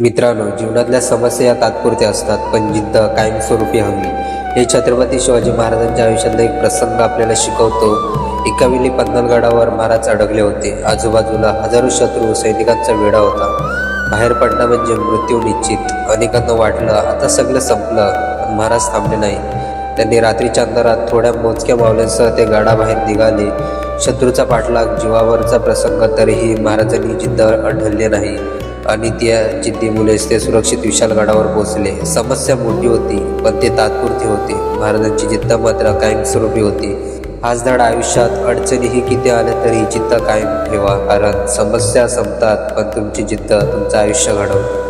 मित्रांनो जीवनातल्या समस्या या तात्पुरत्या असतात पण जिद्द कायमस्वरूपी हवी. हे छत्रपती शिवाजी महाराजांच्या आयुष्यातला एक प्रसंग आपल्याला शिकवतो. एका वेळी महाराज अडकले होते. आजूबाजूला हजारो शत्रू सैनिकांचा वेढा होता. बाहेर पडणं म्हणजे मृत्यू निश्चित अनेकांना वाटलं आता सगळं संपलं पण महाराज थांबले नाही त्यांनी रात्रीच्या अंधारात थोड्या मोजक्या मावल्यांसह ते गडाबाहेर निघाले. शत्रूचा पाठलाग जीवावरचा प्रसंग तरीही महाराजांनी जिद्द अढळले नाही. आणि त्या जिद्दीमुळेच ते सुरक्षित विशाल गडावर पोहोचले. समस्या मोठी होती पण ते तात्पुरती होते. महाराजांची जिद्द मात्र कायमस्वरूपी होती. हाच धडा आयुष्यात अडचणीही किती आल्या तरी जिद्द कायम ठेवा कारण समस्या संपतात पण तुमची जिद्द तुमचं आयुष्य घडवते.